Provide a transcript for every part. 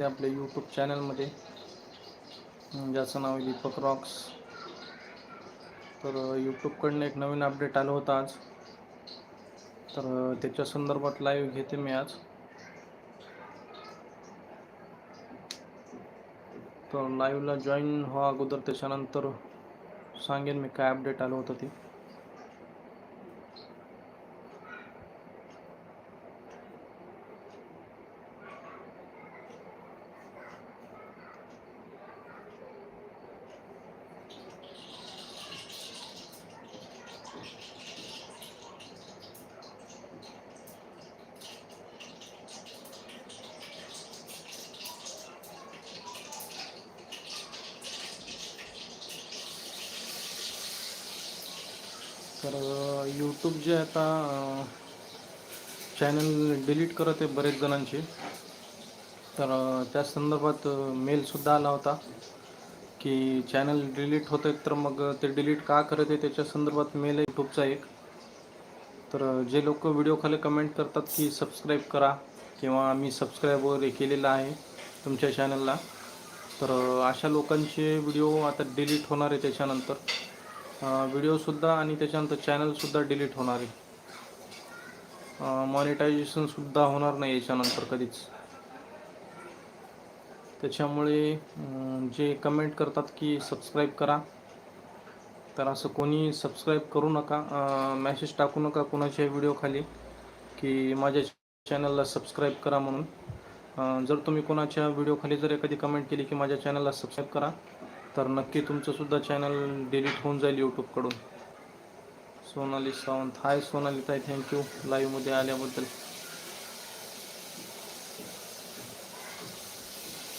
ते आपल्या यूट्यूब चॅनलमध्ये ज्याचं नाव आहे दीपक रॉक्स तर यूट्यूबकडनं एक नवीन अपडेट आलं होतं आज. तर त्याच्या संदर्भात लाईव्ह घेते मी आज. तर लाईव्हला जॉईन व्हा अगोदर. त्याच्यानंतर सांगेन मी काय अपडेट आलं होतं ते. तर यूट्यूब जे आता चॅनल डिलीट करत आहे बरेच जणांचे. तर त्या संदर्भात मेलसुद्धा आला होता की चॅनल डिलीट होत आहेत तर मग ते डिलीट का करत आहे त्याच्या संदर्भात मेल आहे यूट्यूबचा एक. तर जे लोक व्हिडिओखाली कमेंट करतात की सबस्क्राईब करा किंवा मी सबस्क्राईब वगैरे केलेला आहे तुमच्या चॅनलला तर अशा लोकांचे व्हिडिओ आता डिलीट होणार आहे त्याच्यानंतर. व्हिडिओसुद्धा आणि त्याच्यानंतर चॅनलसुद्धा डिलीट होणार आहे. मॉनिटायझेशनसुद्धा होणार नाही याच्यानंतर कधीच. त्याच्यामुळे जे कमेंट करतात की सबस्क्राईब करा. तर असं कोणी सबस्क्राईब करू नका मॅसेज टाकू नका कोणाच्या व्हिडिओखाली की माझ्या चॅनलला सबस्क्राईब करा म्हणून. जर तुम्ही कोणाच्या व्हिडिओखाली जर एखादी कमेंट केली की माझ्या चॅनलला सबस्क्राईब करा. तर नक्की तुमचंसुद्धा चॅनल डिलीट होऊन जाईल यूट्यूबकडून सोनाली सावंत. हाय सोनाली ताई थँक्यू लाईव्हमध्ये आल्याबद्दल.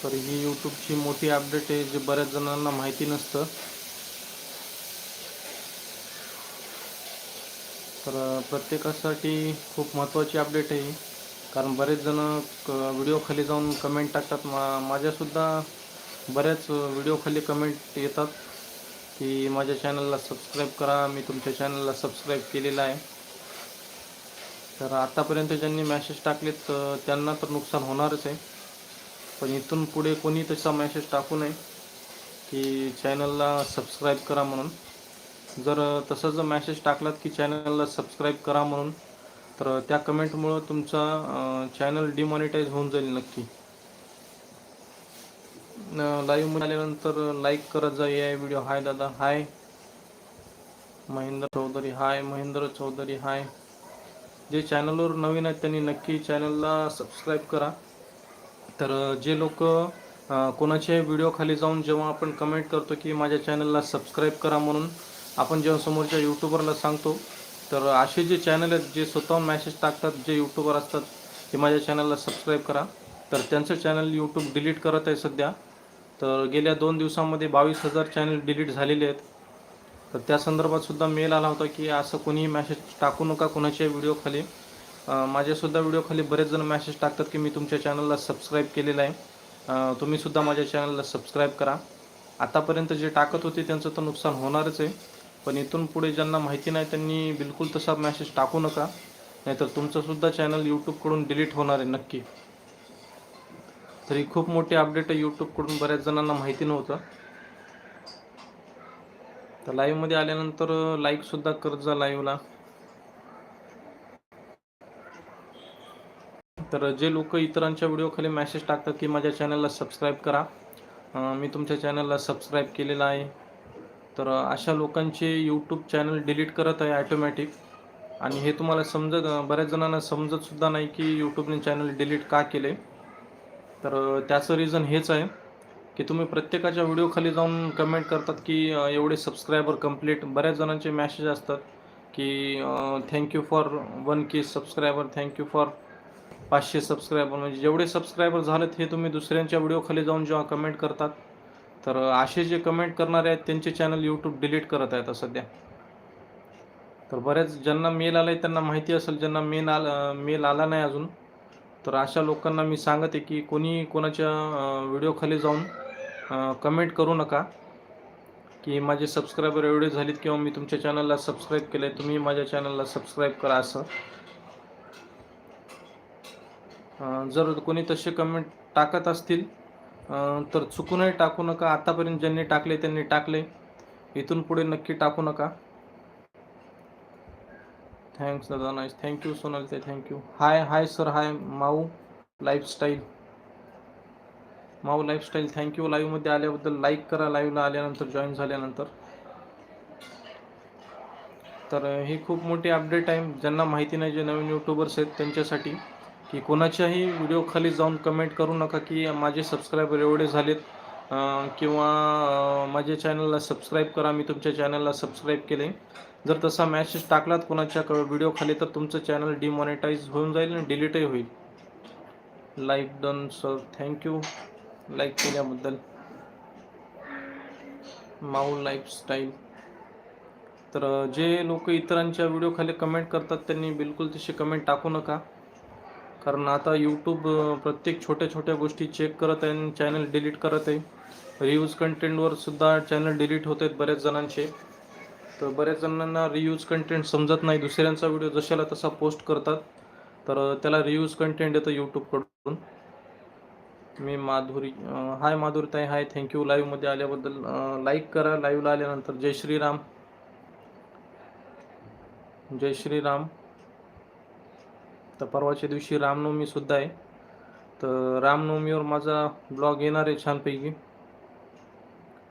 तर ही यूट्यूबची मोठी अपडेट आहे जे बऱ्याच जणांना माहिती नसतं. तर प्रत्येकासाठी खूप महत्त्वाची अपडेट आहे कारण बरेच जण व्हिडिओ खाली जाऊन कमेंट टाकतात. मा माझ्यासुद्धा बऱ्याच व्हिडिओखाली कमेंट येतात की माझ्या चॅनलला सबस्क्राईब करा. मी तुमच्या चॅनलला सबस्क्राईब केलेला आहे. तर आतापर्यंत ज्यांनी मॅसेज टाकलेत तर त्यांना तर नुकसान होणारच आहे. पण इथून पुढे कोणी तसा मॅसेज टाकू नये की चॅनलला सबस्क्राईब करा म्हणून. जर तसं जर मॅसेज टाकलात की चॅनलला सबस्क्राईब करा म्हणून तर त्या कमेंटमुळं तुमचा चॅनल डिमॉनिटाईज होऊन जाईल नक्की. लाईव्ह आल्यानंतर लाईक करत जा या व्हिडिओ हाय दादा हाय. महेंद्र चौधरी हाय. महेंद्र चौधरी हाय. जे चॅनलवर नवीन आहेत त्यांनी नक्की चॅनलला सबस्क्राईब करा. तर जे लोक कोणाच्या व्हिडिओ खाली जाऊन जेव्हा आपण कमेंट करतो की माझ्या चॅनलला सबस्क्राईब करा म्हणून आपण जेव्हा समोरच्या यूट्यूबरला सांगतो तर असे जे चॅनल आहेत जे स्वतःहून मॅसेज टाकतात जे यूट्यूबर असतात ते माझ्या चॅनलला सबस्क्राईब करा. तर त्यांचं चॅनल यूट्यूब डिलीट करत आहे सध्या. तर गेल्या दोन दिवसामध्ये बावीस हजार चॅनल डिलीट झालेले आहेत. तर त्या संदर्भात सुद्धा मेल आला होता की असं कोणीही मॅसेज टाकू नका कोणाच्या व्हिडिओखाली माझ्यासुद्धा व्हिडिओखाली बरेच जण मॅसेज टाकतात की मी तुमच्या चॅनलला सबस्क्राईब केलेलं आहे. तुम्हीसुद्धा माझ्या चॅनलला सबस्क्राईब करा. आतापर्यंत जे टाकत होते त्यांचं तर नुकसान होणारच आहे. पण इथून पुढे ज्यांना माहिती नाही त्यांनी बिलकुल तसा मॅसेज टाकू नका. नाहीतर तुमचंसुद्धा चॅनल यूट्यूबकडून डिलीट होणार आहे नक्की. तर ही खूप मोठी अपडेट आहे यूट्यूबकडून बऱ्याच जणांना माहिती नव्हतं. तर लाईव्हमध्ये आल्यानंतर लाईकसुद्धा करत जा लाईव्हला तर जे लोक इतरांच्या व्हिडिओखाली मॅसेज मेसेज टाकतात की माझ्या चॅनलला सबस्क्राईब करा. मी तुमच्या चॅनलला सबस्क्राईब केलेला आहे. तर अशा लोकांचे यूट्यूब चॅनल डिलीट करत आहे ॲटोमॅटिक आणि हे तुम्हाला समजत बऱ्याच जणांना समजतसुद्धा नाही की यूट्यूबने चॅनल डिलीट का केले. तर त्याचं रिझन हेच आहे की तुम्ही प्रत्येकाच्या व्हिडिओ खाली जाऊन कमेंट करतात की एवढे सबस्क्रायबर कंप्लीट बऱ्याच जणांचे मॅसेज असतात की thank you for one K subscriber thank you for पाचशे सबस्क्रायबर म्हणजे जेवढे सबस्क्रायबर झालेत हे तुम्ही दुसऱ्यांच्या व्हिडिओ खाली जाऊन जेव्हा कमेंट करतात तर असे जे कमेंट करणारे आहेत त्यांचे चॅनल यूट्यूब डिलीट करत आहेत सध्या. तर बऱ्याच ज्यांना मेल आला आहे त्यांना माहिती असेल ज्यांना मेल आला मेल आला नाही अजून तर अशा लोकांना मी सांगत आहे की कोणी कोणाच्या व्हिडिओखाली जाऊन कमेंट करू नका की माझे सबस्क्रायबर एवढे झालेत किंवा मी तुमच्या चॅनलला सबस्क्राईब केलं आहे तुम्ही माझ्या चॅनलला सबस्क्राईब करा असं. जर कोणी तसे कमेंट टाकत असतील तर चुकूनही टाकू नका. आतापर्यंत ज्यांनी टाकले त्यांनी टाकले. इथून पुढे नक्की टाकू नका. थँक्स दादा. नाईस थँक्यू सोनल ते thank you hi hi sir hi Mau lifestyle Mau lifestyle thank you लाईव्हमध्ये आल्याबद्दल लाईक करा. लाईव्हला आल्यानंतर जॉईन झाल्यानंतर. तर हे ही खूप मोठी अपडेट आहे. ज्यांना माहिती नाही जे नवीन यूट्यूबर्स आहेत त्यांच्यासाठी की कोणाच्याही व्हिडिओ खाली जाऊन कमेंट करू नका की माझे सबस्क्रायबर एवढे झालेत किंवा माझ्या चॅनलला सबस्क्राईब करा. मी तुमच्या चॅनलला सबस्क्राईब केले. जर तसा मॅसेज टाकलात कोणाच्या व्हिडिओ खाली तर तुमचं चॅनल डिमॉनिटाईज होऊन जाईल आणि डिलीटही होईल. Like done sir thank you like केल्याबद्दल. माऊ लाईफस्टाईल तर जे लोक इतरांच्या व्हिडिओ खाली कमेंट करतात त्यांनी बिलकुल तशी कमेंट टाकू नका. कारण आता यूट्यूब प्रत्येक छोट्या छोट्या गोष्टी चेक करत आहे आणि चॅनल डिलीट करत आहे. रिव्ह्यूज कंटेंटवर सुद्धा चॅनल डिलीट होत आहेत बऱ्याच जणांचे. तर बऱ्याच जणांना रिव्ह्यूज कंटेंट समजत नाही. दुसऱ्यांचा व्हिडिओ जशाला तसा पोस्ट करतात. तर त्याला रिव्ह्यूज कंटेंट येतं यूट्यूबकडून मी माधुरी हाय माधुरी ताई हाय थँक्यू लाईव्हमध्ये आल्याबद्दल लाईक करा. लाईव्हला आल्यानंतर जय श्रीराम. जय श्रीराम. तर परवाच्या दिवशी रामनवमी सुद्धा आहे. तर रामनवमीवर माझा ब्लॉग येणार आहे छानपैकी.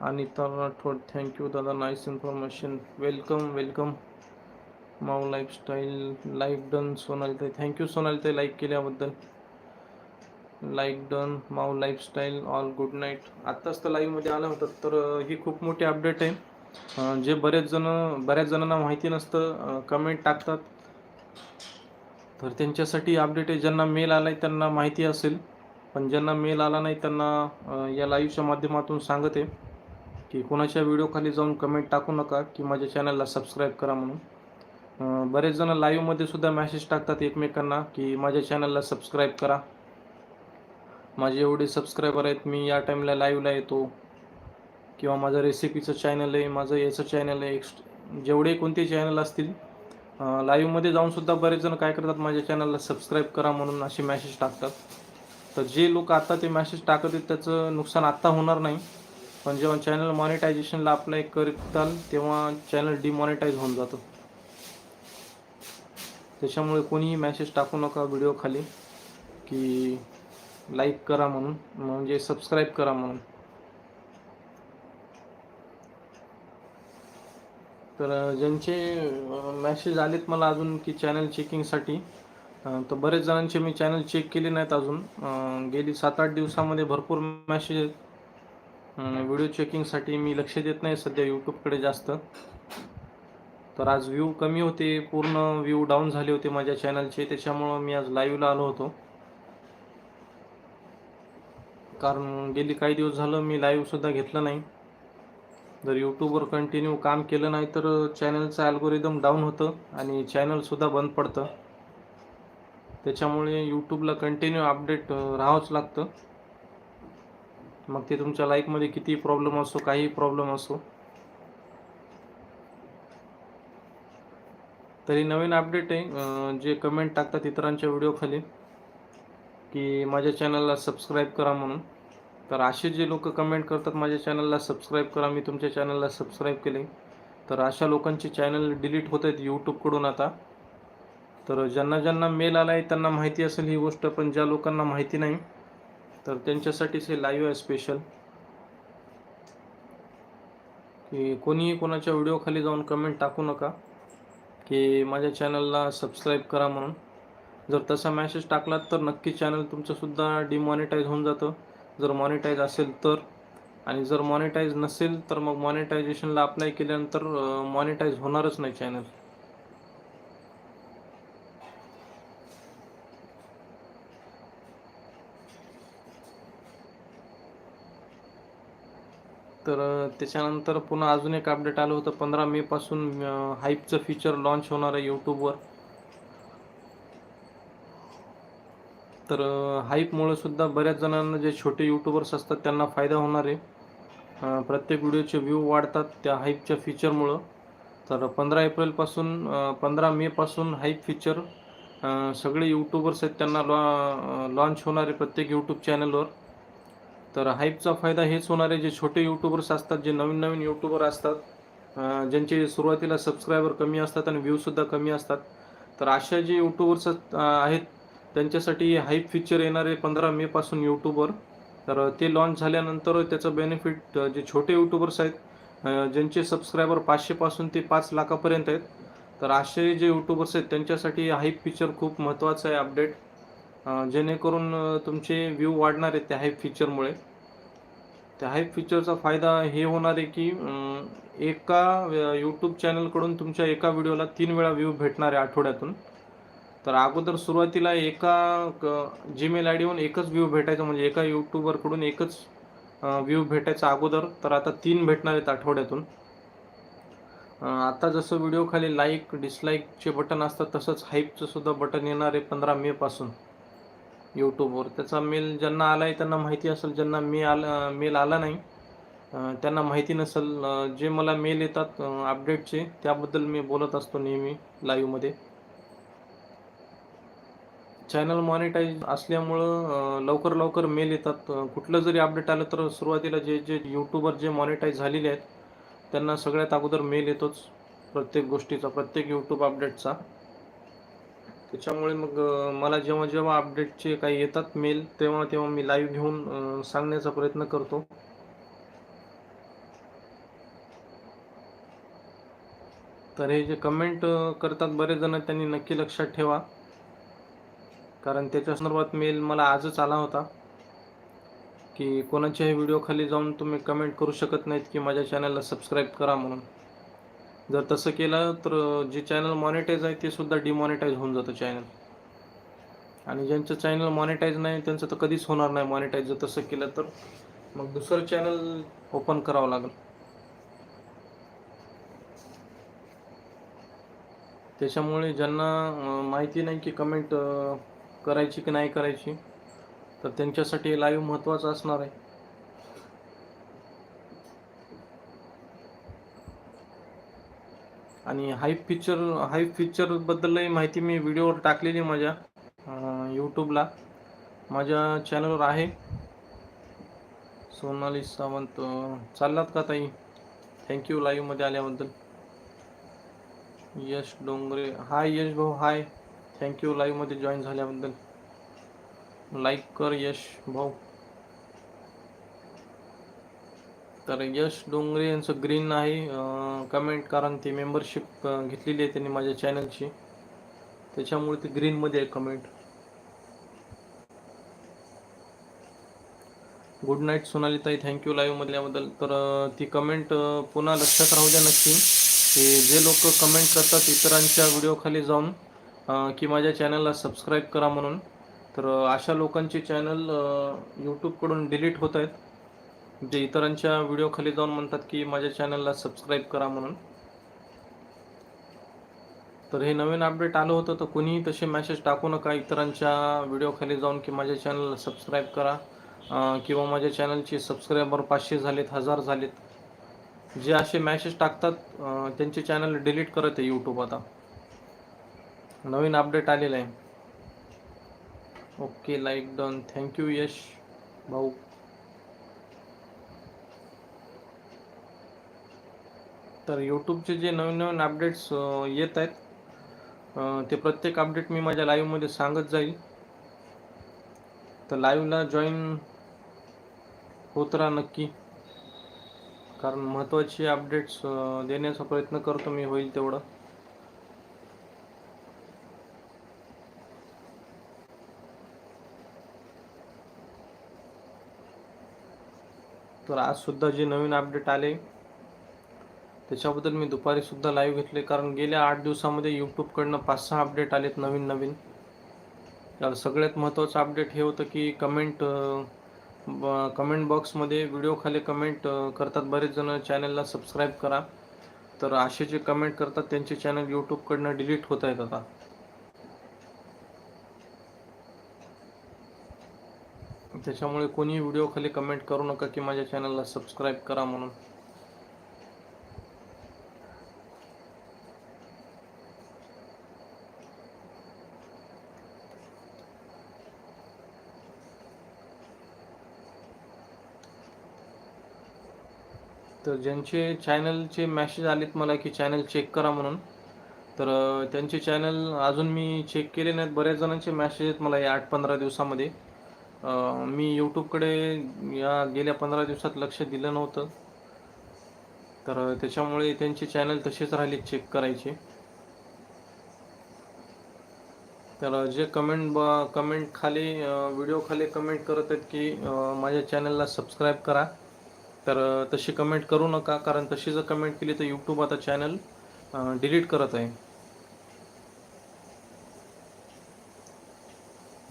आणि तर राठोड थँक्यू दादा nice information welcome welcome Mau lifestyle like done सोनालिताई. Thank you सोनालिताई लाईक केल्याबद्दल. Like done Mau lifestyle all good night आत्ताच तर लाईव्हमध्ये आलं होतं तर ही खूप मोठी अपडेट आहे. जे बरेच जण बऱ्याच जणांना माहिती नसतं कमेंट टाकतात. तर त्यांच्यासाठी अपडेट आहे. ज्यांना मेल आला आहे त्यांना माहिती असेल. पण ज्यांना मेल आला नाही त्यांना या लाईव्हच्या माध्यमातून सांगत. आहे की कोणाच्या व्हिडिओखाली जाऊन कमेंट टाकू नका की माझ्या चॅनलला सबस्क्राईब करा म्हणून. बरेच जण लाईव्हमध्ये सुद्धा मॅसेज टाकतात एकमेकांना की माझ्या चॅनलला सबस्क्राईब करा. माझे एवढे सबस्क्रायबर आहेत मी या टाईमला लाईव्हला येतो. किंवा माझं रेसिपीचं चॅनल आहे माझं याचं चॅनल आहे एक्स्ट जेवढे कोणते चॅनल असतील लाईव्हमध्ये जाऊनसुद्धा बरेच जण काय करतात माझ्या चॅनलला सबस्क्राईब करा म्हणून असे मॅसेज टाकतात. तर जे लोक आत्ता ते मॅसेज टाकत आहेत त्याचं नुकसान आत्ता होणार नाही. पण जेव्हा चॅनल मॉनिटायझेशनला अप्लाय करताल तेव्हा चॅनल डिमॉनिटाईज होऊन जातं. त्याच्यामुळे कोणीही मॅसेज टाकू नका व्हिडिओ खाली की लाईक करा म्हणून म्हणजे सबस्क्राईब करा म्हणून. तर ज्यांचे मॅसेज आलेत मला अजून की चॅनल चेकिंगसाठी तर बरेच जणांचे मी चॅनल चेक केले नाहीत अजून. गेली सात आठ दिवसामध्ये भरपूर मॅसेज आहेत. व्हिडिओ चेकिंगसाठी मी लक्ष देत नाही सध्या यूट्यूबकडे जास्त. तर आज व्ह्यू कमी होते पूर्ण व्ह्यू डाऊन झाले होते माझ्या चॅनलचे त्याच्यामुळं मी आज लाईव्हला आलो होतो. कारण गेली काही दिवस झालं मी लाईव्हसुद्धा घेतलं नाही. जर यूट्यूबवर कंटिन्यू काम केलं नाही तर चॅनलचं अल्गोरिदम डाऊन होतं आणि चॅनलसुद्धा बंद पडतं. त्याच्यामुळे यूट्यूबला कंटिन्यू अपडेट राहावंच लागतं. मग ते तुमच्या लाईफमध्ये किती प्रॉब्लेम असो काही प्रॉब्लेम असो. तरी नवीन अपडेट आहे. जे कमेंट टाकतात इतरांच्या व्हिडिओ खाली की माझ्या चॅनलला सबस्क्राईब करा म्हणून. तर असे जे लोक कमेंट करतात माझ्या चॅनलला सबस्क्राईब करा. मी तुमच्या चॅनलला सबस्क्राईब केले. तर अशा लोकांचे चॅनल डिलीट होत आहेत यूट्यूबकडून आता. तर ज्यांना ज्यांना मेल आला आहे त्यांना माहिती असेल ही गोष्ट पण ज्या लोकांना माहिती नाही तर त्यांच्यासाठीच हे लाईव्ह आहे स्पेशल की कोणीही कोणाच्या व्हिडिओ खाली जाऊन कमेंट टाकू नका. की माझ्या चॅनलला सबस्क्राईब करा म्हणून. जर तसा मॅसेज टाकलात तर नक्की चॅनल तुमचंसुद्धा डिमॉनिटाईज होऊन जातं. जर मॉनिटाईज असेल तर. आणि जर मॉनिटाईज नसेल तर मग मॉनिटायझेशनला अप्लाय केल्यानंतर मॉनिटाईज होणारच नाही चॅनल तर त्याच्यानंतर पुन्हा अजून एक अपडेट आलं होतं. पंधरा मे पासून हाईपचं फीचर लॉन्च होणार आहे यूट्यूबवर तर हाईपमुळे सुद्धा बऱ्याच जणांना जे छोटे यूट्यूबर्स असतात त्यांना फायदा होणार आहे. प्रत्येक व्हिडिओचे व्ह्यू वाढतात त्या हाईपच्या फीचरमुळं तर पंधरा एप्रिलपासून पंधरा मेपासून हाईप फीचर सगळे यूट्यूबर्स आहेत त्यांना लॉ लॉन्च होणार आहे प्रत्येक यूट्यूब चॅनलवर तर हाईपचा फायदा हेच होणार आहे जे छोटे यूट्यूबर्स असतात जे नवीन नवीन यूट्यूबर असतात ज्यांचे सुरुवातीला सबस्क्रायबर कमी असतात आणि व्ह्यूसुद्धा कमी असतात. तर अशा जे यूट्यूबर्स आहेत त्यांच्यासाठी हाईप फीचर येणार आहे पंधरा मेपासून यूट्यूबवर तर ते लॉन्च झाल्यानंतर त्याचं बेनिफिट जे छोटे यूट्यूबर्स आहेत ज्यांचे सबस्क्रायबर पाचशेपासून ते पाच लाखापर्यंत आहेत. तर असे जे यूट्यूबर्स आहेत त्यांच्यासाठी हाईप फीचर खूप महत्त्वाचं आहे अपडेट जेणेकरून तुमचे व्ह्यू वाढणार आहेत त्या हाईप फीचरमुळे त्या हाईप फीचरचा फायदा हे होणार आहे की एका यूट्यूब चॅनलकडून तुमच्या एका व्हिडिओला तीन वेळा व्ह्यू भेटणार आहे आठवड्यातून. तर अगोदर सुरुवातीला एका जीमेल आय डीहून एकच व्ह्यू भेटायचा म्हणजे एका यूट्यूबरकडून एकच व्ह्यू भेटायचा अगोदर तर आता तीन भेटणार आहेत आठवड्यातून. आता जसं व्हिडिओ खाली लाईक डिसलाईकचे बटन असतात तसंच हाईपचं सुद्धा बटन येणार आहे पंधरा मेपासून यूट्यूबवर त्याचा मेल ज्यांना आला आहे त्यांना माहिती असेल ज्यांना मी आला मेल आला नाही त्यांना माहिती नसेल जे मला मेल येतात अपडेटचे त्याबद्दल मी बोलत असतो नेहमी लाईव्हमध्ये चॅनल मॉनिटाईज असल्यामुळं लवकर लवकर मेल येतात. कुठलं जरी अपडेट आलं तर सुरुवातीला जे जे यूट्यूबर जे मॉनिटाईज झालेले आहेत त्यांना सगळ्यात अगोदर मेल येतोच प्रत्येक गोष्टीचा प्रत्येक यूट्यूब अपडेटचा त्याच्यामुळे मग मला जेव्हा जेव्हा अपडेटचे काही येतात मेल तेव्हा तेव्हा मी लाईव्ह घेऊन सांगण्याचा प्रयत्न करतो. तर हे जे कमेंट करतात बरेच जण त्यांनी नक्की लक्षात ठेवा. कारण त्याच्या संदर्भात मेल मला आजच आला होता. की कोणाच्याही व्हिडिओ खाली जाऊन तुम्ही कमेंट करू शकत नाहीत की माझ्या चॅनलला सबस्क्राईब करा म्हणून. जर तसं केलं तर जे चॅनल मॉनिटाईज आहे ते सुद्धा डिमॉनिटाईज होऊन जातं चॅनल आणि ज्यांचं चॅनल मॉनिटाईज नाही त्यांचं तर कधीच होणार नाही मॉनिटाईज जर तसं केलं तर मग दुसरं चॅनल ओपन करावं लागेल. त्याच्यामुळे ज्यांना माहिती नाही की कमेंट करायची की नाही करायची तर त्यांच्यासाठी लाईव्ह महत्त्वाचं असणार आहे. आणि हाईप फीचर हाईप फीचरबद्दलही माहिती मी व्हिडिओवर टाकलेली आहे माझ्या यूट्यूबला माझ्या चॅनलवर आहे. सोनाली सावंत चाललात का ताई? थँक्यू लाईव्हमध्ये आल्याबद्दल. यश डोंगरे हाय यश भाऊ हाय थँक्यू लाईव्हमध्ये जॉईन झाल्याबद्दल. लाईक कर यश भाऊ. तर यश डोंगरे यांचं ग्रीन आहे कमेंट कारण ती मेंबरशिप घेतलेली आहे त्यांनी माझ्या चॅनलची त्याच्यामुळे ते ग्रीनमध्ये आहे कमेंट गुड नाईट सोनाली ताई थँक्यू लाईव्ह मधल्याबद्दल तर ती कमेंट पुन्हा लक्षात राहू द्या नक्की. की जे लोक कमेंट करतात इतरांच्या व्हिडिओखाली जाऊन की माझ्या चॅनलला सबस्क्राईब करा म्हणून. तर अशा लोकांचे चॅनल यूट्यूबकडून डिलीट होत आहेत. जे इतरांच्या व्हिडिओ खाली जाऊन म्हणतात की माझ्या चॅनलला सबस्क्राईब करा म्हणून. तर हे नवीन अपडेट आलं होतं तर कोणीही तसे मॅसेज टाकू नका इतरांच्या व्हिडिओ खाली जाऊन की माझ्या चॅनलला सबस्क्राईब करा. किंवा माझ्या चॅनलचे सबस्क्रायबर पाचशे झालेत हजार झालेत. जे असे मॅसेज टाकतात त्यांचे चॅनल डिलीट करत आहे यूट्यूब आता. नवीन अपडेट आलेलं आहे. Okay like done thank you Yash भाऊ. तर यूट्यूबचे जे नवीन नवीन अपडेट्स येत आहेत ते प्रत्येक अपडेट मी माझ्या लाईव्हमध्ये सांगत जाईल तर लाईव्हला जॉईन होत राहा नक्की. कारण महत्त्वाचे अपडेट्स देण्याचा प्रयत्न करतो मी होईल तेवढं. तर आज सुद्धा जे नवीन अपडेट आले त्याच्याबद्दल मी दुपारी सुद्धा लाईव्ह घेतले कारण गेल्या आठ दिवसामध्ये यूट्यूबकडनं पाच सहा अपडेट आलेत नवीन नवीन. तर सगळ्यात महत्त्वाचं अपडेट हे होतं की कमेंट कमेंट बॉक्समध्ये व्हिडिओखाली कमेंट करतात बरेच जण. चॅनलला सबस्क्राईब करा. तर असे जे कमेंट करतात त्यांचे चॅनल यूट्यूबकडनं डिलीट होत आहेत आता. त्याच्यामुळे कोणीही व्हिडिओखाली कमेंट करू नका की माझ्या चॅनलला सबस्क्राईब करा म्हणून. तर ज्यांचे चॅनलचे मॅसेज आलेत मला की चॅनल चेक करा म्हणून तर त्यांचे चॅनल अजून मी चेक केले नाहीत. बऱ्याच जणांचे मॅसेज आहेत मला या आठ पंधरा दिवसामध्ये मी यूट्यूबकडे या गेल्या पंधरा दिवसात लक्ष दिलं नव्हतं. तर त्याच्यामुळे त्यांचे चॅनल तसेच राहिले चेक करायचे. तर जे कमेंट कमेंट खाली व्हिडिओ खाली कमेंट करत आहेत की माझ्या चॅनलला सबस्क्राईब करा. तर तशी कमेंट करू नका कारण तशी जर कमेंट केली तर यूट्यूब आता चॅनल डिलीट करत आहे.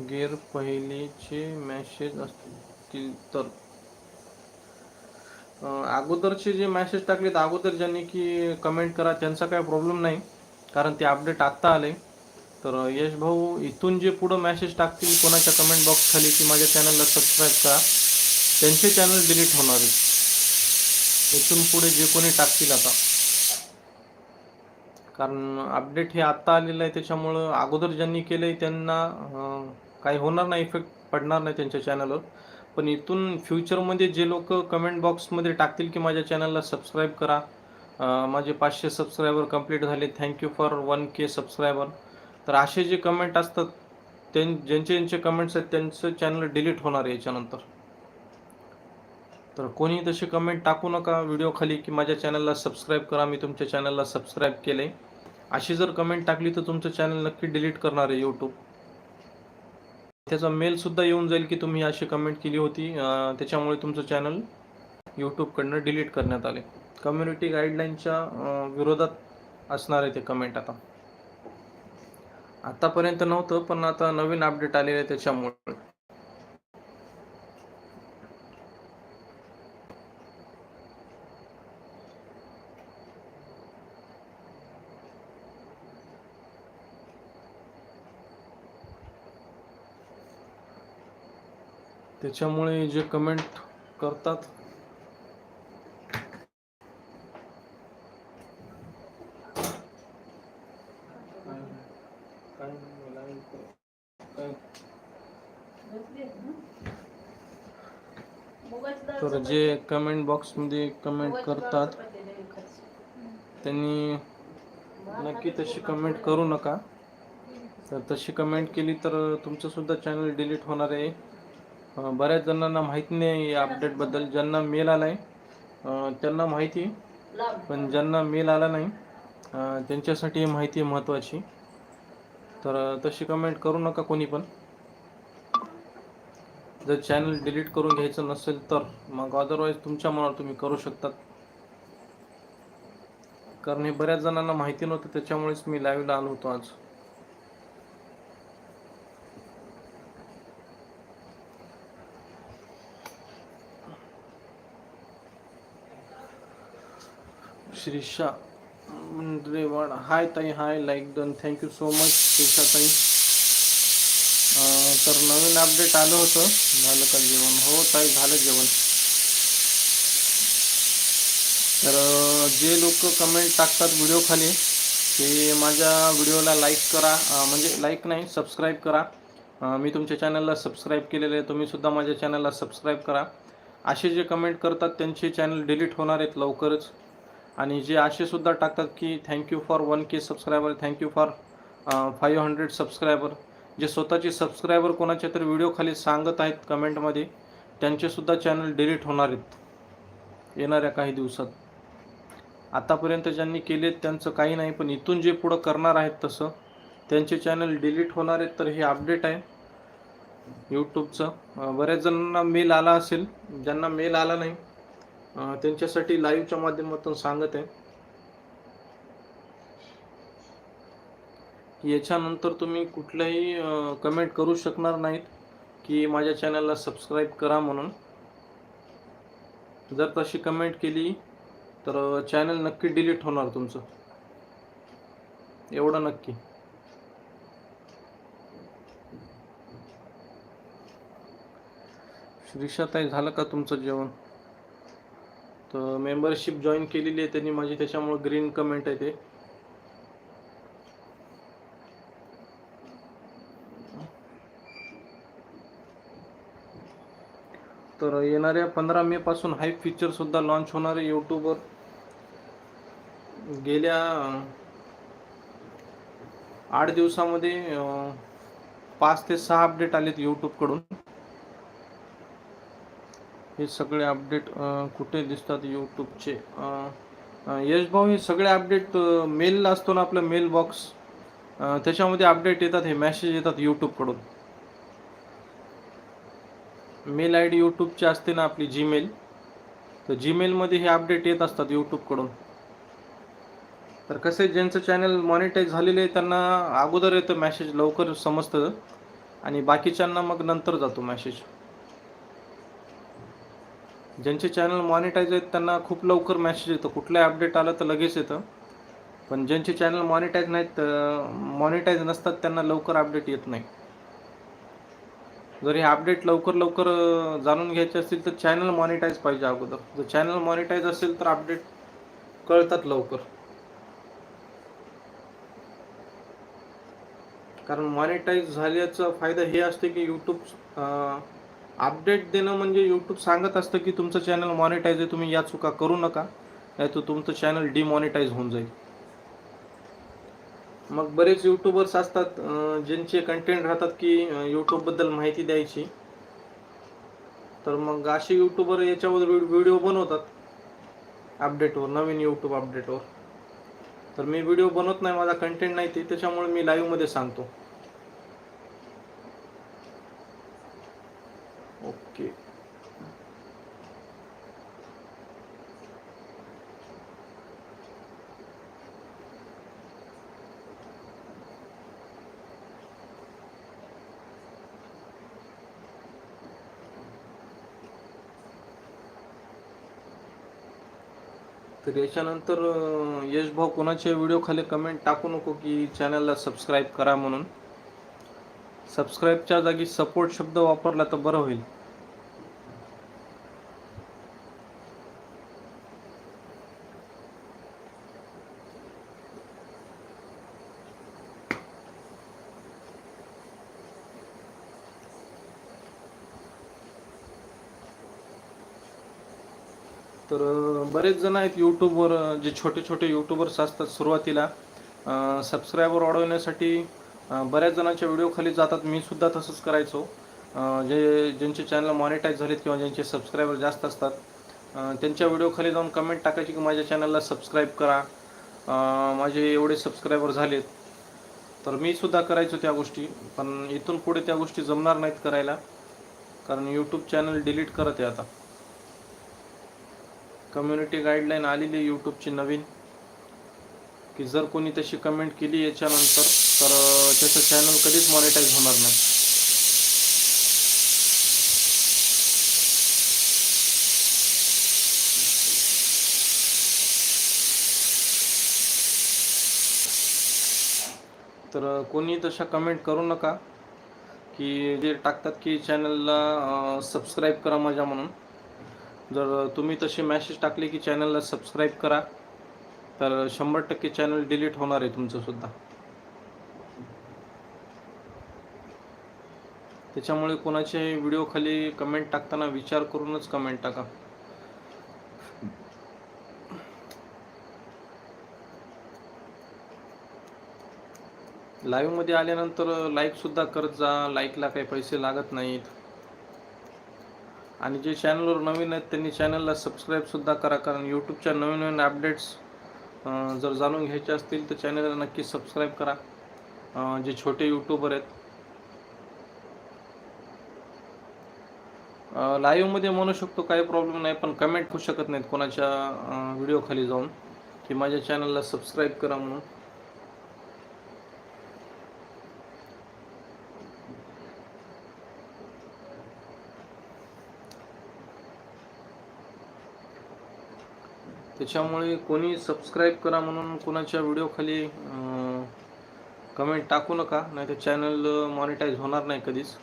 गेर पहिलेचे मॅसेज असतील तर. अगोदरचे जे मॅसेज टाकलेत अगोदर ज्यांनी की कमेंट करा त्यांचा काही प्रॉब्लेम नाही कारण ते अपडेट आत्ता आले. तर यश भाऊ इथून जे पुढं मॅसेज टाकतील कोणाच्या कमेंट बॉक्स खाली की माझ्या चॅनलला सबस्क्राईब करा. त्यांचे चॅनल डिलीट होणार आहेत इथून पुढे जे कोणी टाकतील आता. कारण अपडेट हे आत्ता आलेलं आहे त्याच्यामुळं अगोदर ज्यांनी केलं आहे त्यांना काही होणार नाही इफेक्ट पडणार नाही त्यांच्या चॅनलवर पण इथून फ्युचरमध्ये जे लोक कमेंट बॉक्समध्ये टाकतील की माझ्या चॅनलला सबस्क्राईब करा. माझे पाचशे सबस्क्रायबर कंप्लीट झाले. Thank you for one K subscriber तर असे जे कमेंट असतात त्यां ज्यांचे ज्यांचे कमेंट्स आहेत त्यांचं चॅनल डिलीट होणार आहे याच्यानंतर. तर कोणी तशी कमेंट टाकू नका. व्हिडिओ खाली की माझ्या चॅनलला सबस्क्राईब करा. मी तुमच्या चॅनलला सबस्क्राईब केले अशी जर कमेंट टाकली तर तुमचं चॅनल नक्की डिलीट करणार आहे यूट्यूब त्याचा मेल सुद्धा येऊन जाईल की तुम्ही अशी कमेंट केली होती. त्याच्यामुळे तुमचं चॅनल यूट्यूबकडनं डिलीट करण्यात आले कम्युनिटी गाईडलाईनच्या विरोधात असणार आहे ते कमेंट आता. आतापर्यंत नव्हतं पण आता नवीन अपडेट आलेलं आहे त्याच्यामुळे. त्याच्यामुळे जे कमेंट करतात. तर जे कमेंट बॉक्समध्ये कमेंट करतात त्यांनी नक्की तशी कमेंट करू नका. तर तशी कमेंट केली तर तुमचं सुद्धा चॅनल डिलीट होणार आहे. बऱ्याच जणांना माहीत नाही या अपडेटबद्दल ज्यांना मेल आलाय आहे त्यांना माहिती पण ज्यांना मेल आला नाही त्यांच्यासाठी माहिती महत्त्वाची तर तशी कमेंट करू नका कोणी पण. जर चॅनल डिलीट करून घ्यायचं नसेल तर मग अदरवाईज तुमच्या मनावर तुम्ही करू शकतात. कारण हे बऱ्याच जणांना माहिती नव्हतं त्याच्यामुळेच मी लाईव्हला आलो होतो आज. श्रीषा रेवण हाय ताई hi like done thank you so much Shrisha ताई. तर नवीन अपडेट आलं होतं. झालं का जेवण? हो ताई झालं जेवण. तर जे लोक कमेंट टाकतात व्हिडिओ खाली ते माझ्या व्हिडिओला लाईक करा. म्हणजे लाईक नाही सबस्क्राईब करा. मी तुमच्या चॅनलला सबस्क्राईब केलेलं आहे. तुम्ही सुद्धा माझ्या चॅनलला सबस्क्राईब करा. असे जे कमेंट करतात त्यांचे चॅनल डिलीट होणार आहेत लवकरच. आणि जे असे सुद्धा टाकतात की thank you for one K subscriber thank you for five hundred subscriber जे स्वतःचे सबस्क्रायबर कोणाच्या तरी व्हिडिओखाली सांगत आहेत कमेंटमध्ये त्यांचेसुद्धा चॅनल डिलीट होणार आहेत. येणाऱ्या काही दिवसात. आतापर्यंत ज्यांनी केलेत त्यांचं काही नाही पण इथून जे पुढं करणार आहेत तसं त्यांचे चॅनल डिलीट होणार आहेत तर हे अपडेट आहे. यूट्यूबचं बऱ्याच जणांना मेल आला असेल. ज्यांना मेल आला नाही त्यांच्यासाठी लाईव्हच्या माध्यमातून सांगत. आहे याच्यानंतर तुम्ही कुठल्याही कमेंट करू शकणार नाहीत की माझ्या चॅनलला सबस्क्राईब करा म्हणून. जर तशी कमेंट केली तर चॅनल नक्की डिलीट होणार तुमचं. एवढं नक्की. श्रीषाताई झालं का तुमचं जेवण? तर मेंबरशिप जॉईन केलेली आहे त्यांनी माझी त्याच्यामुळे ग्रीन कमेंट आहे ते. तर येणाऱ्या पंधरा मे पासून हाईप फीचर सुद्धा लॉन्च होणार आहे यूट्यूबवर गेल्या आठ दिवसामध्ये पाच ते सहा अपडेट आलेत यूट्यूबकडून हे सगळे अपडेट कुठे दिसतात यूट्यूबचे यश भाऊ हे सगळे अपडेट मेलला असतो ना आपलं मेल बॉक्स त्याच्यामध्ये अपडेट येतात हे मॅसेज येतात यूट्यूबकडून मेल आय डी यूट्यूबची असते ना आपली जीमेल तर जीमेलमध्ये हे अपडेट येत असतात यूट्यूबकडून तर कसे ज्यांचं चॅनल मॉनिटाईज झालेले आहे त्यांना अगोदर येतं मॅसेज लवकर समजतं. आणि बाकीच्यांना मग नंतर जातो मॅसेज ज्यांचे चॅनल मॉनिटाईज आहेत त्यांना खूप लवकर मॅसेज येतो. कुठलाही अपडेट आलं तर लगेच येतं. पण ज्यांचे चॅनल मॉनिटाईज नाहीत मॉनिटाईज नसतात त्यांना लवकर अपडेट येत नाही. जर हे अपडेट लवकर लवकर जाणून घ्यायचे असतील तर चॅनल मॉनिटाईज पाहिजे अगोदर. जर चॅनल मॉनिटाईज असेल तर अपडेट कळतात लवकर. कारण मॉनिटाईज झाल्याचा फायदा हे असते की यूट्यूब अपडेट देणं म्हणजे यूट्यूब सांगत असतं की तुमचं चॅनल मॉनिटाईज आहे तुम्ही या चुका करू नका. नाही तर तुमचं चॅनल डिमॉनिटाईज होऊन जाईल. मग बरेच यूट्यूबर्स असतात ज्यांचे कंटेंट राहतात की यूट्यूबबद्दल माहिती द्यायची. तर मग असे यूट्यूबर याच्यावर व्हिडिओ बनवतात. अपडेटवर नवीन यूट्यूब अपडेटवर तर मी व्हिडिओ बनवत नाही माझा कंटेंट नाही ते त्याच्यामुळे मी लाईव्हमध्ये सांगतो ओके तर याच्यानंतर यश भाऊ कोणाच्या व्हिडिओ खाली कमेंट टाकू नको की चॅनलला सबस्क्राईब करा म्हणून. सबस्क्राईबच्या जागी सपोर्ट शब्द वापरला तर बरं होईल. तर बरेच जण आहेत यूट्यूबवर जे छोटे छोटे यूट्यूबर्स असतात सुरुवातीला. सबस्क्रायबर वाढवण्यासाठी बऱ्याच जणांच्या व्हिडिओ खाली जातात. मी सुद्धा तसंच करायचो. जे ज्यांचे चॅनल मॉनिटाईज झालेत किंवा ज्यांचे सबस्क्रायबर जास्त असतात त्यांच्या व्हिडिओ खाली जाऊन कमेंट टाकायची की माझ्या चॅनलला सबस्क्राईब करा. माझे एवढे सबस्क्रायबर झालेत. तर मी सुद्धा करायचो त्या गोष्टी पण इथून पुढे त्या गोष्टी जमणार नाहीत करायला. कारण यूट्यूब चॅनल डिलीट करत आहे आता. कम्युनिटी गाईडलाईन आलेली आहे यूट्यूबची नवीन. की जर कोणी तशी कमेंट केली याच्यानंतर तर त्याचं चॅनल कधीच मॉनिटाईज होणार नाही. तर कोणी तशा कमेंट करू नका की जे टाकतात की चॅनलला सबस्क्राईब करा माझ्या म्हणून. जर तुम्ही तसे मॅसेज टाकले की चॅनलला सबस्क्राईब करा तर शंभर टक्के चॅनल डिलीट होणार आहे तुमचं सुद्धा. त्याच्यामुळे कोणाचे व्हिडिओ खाली कमेंट टाकताना विचार करूनच कमेंट टाका. लाईव्हमध्ये आल्यानंतर लाईक सुद्धा करत जा लाईकला काही पैसे लागत नाहीत. आणि जे चॅनलवर नवीन आहेत त्यांनी चॅनलला सबस्क्राईबसुद्धा करा. कारण यूट्यूबच्या नवीन नवीन अपडेट्स जर जाणून घ्यायचे असतील तर चॅनलला नक्की सबस्क्राईब करा. जे छोटे यूट्यूबर आहेत. लाईव्हमध्ये म्हणू शकतो काही प्रॉब्लेम नाही पण कमेंट होऊ शकत नाहीत कोणाच्या व्हिडिओ खाली जाऊन. की माझ्या चॅनलला सबस्क्राईब करा म्हणून. त्याच्यामुळे कोणी सबस्क्राईब करा म्हणून कोणाच्या व्हिडिओखाली कमेंट टाकू नका. नाही तर चॅनल मॉनिटाईज होणार नाही कधीच.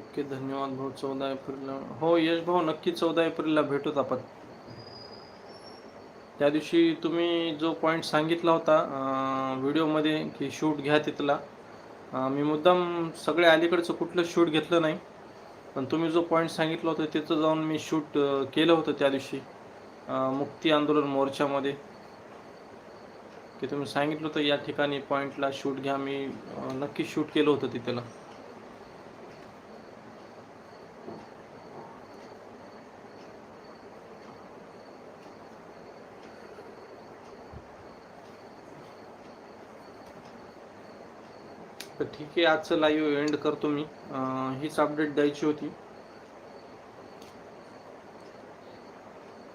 ओके धन्यवाद भाऊ. चौदा एप्रिलला. हो यश भाऊ नक्की चौदा एप्रिलला भेटूत आपण. त्या दिवशी तुम्ही जो पॉईंट सांगितला होता व्हिडिओमध्ये की शूट घ्या तिथला. मी मुद्दाम सगळे अलीकडचं कुठलं शूट घेतलं नाही पण तुम्ही जो पॉईंट सांगितलं होतं तिथं जाऊन मी शूट केलं होतं त्या दिवशी. मुक्ती आंदोलन मोर्चामध्ये. की तुम्ही सांगितलं होतं या ठिकाणी पॉईंटला शूट घ्या. मी नक्की शूट केलं होतं तिथेला. ठीक आहे आजचं लाईव्ह एंड करतो मी. हीच अपडेट द्यायची होती.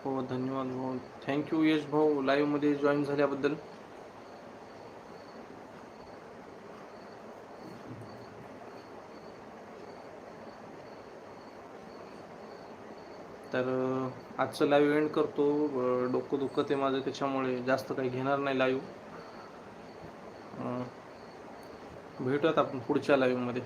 हो धन्यवाद भाऊ. थँक्यू यश भाऊ. लाईव्हमध्ये जॉईन झाल्याबद्दल. तर आजचं लाईव्ह एंड करतो. डोकं दुखत आहे माझं त्याच्यामुळे जास्त काही घेणार नाही लाईव्ह भेटूयात आपण पुढच्या लाईव्हमध्ये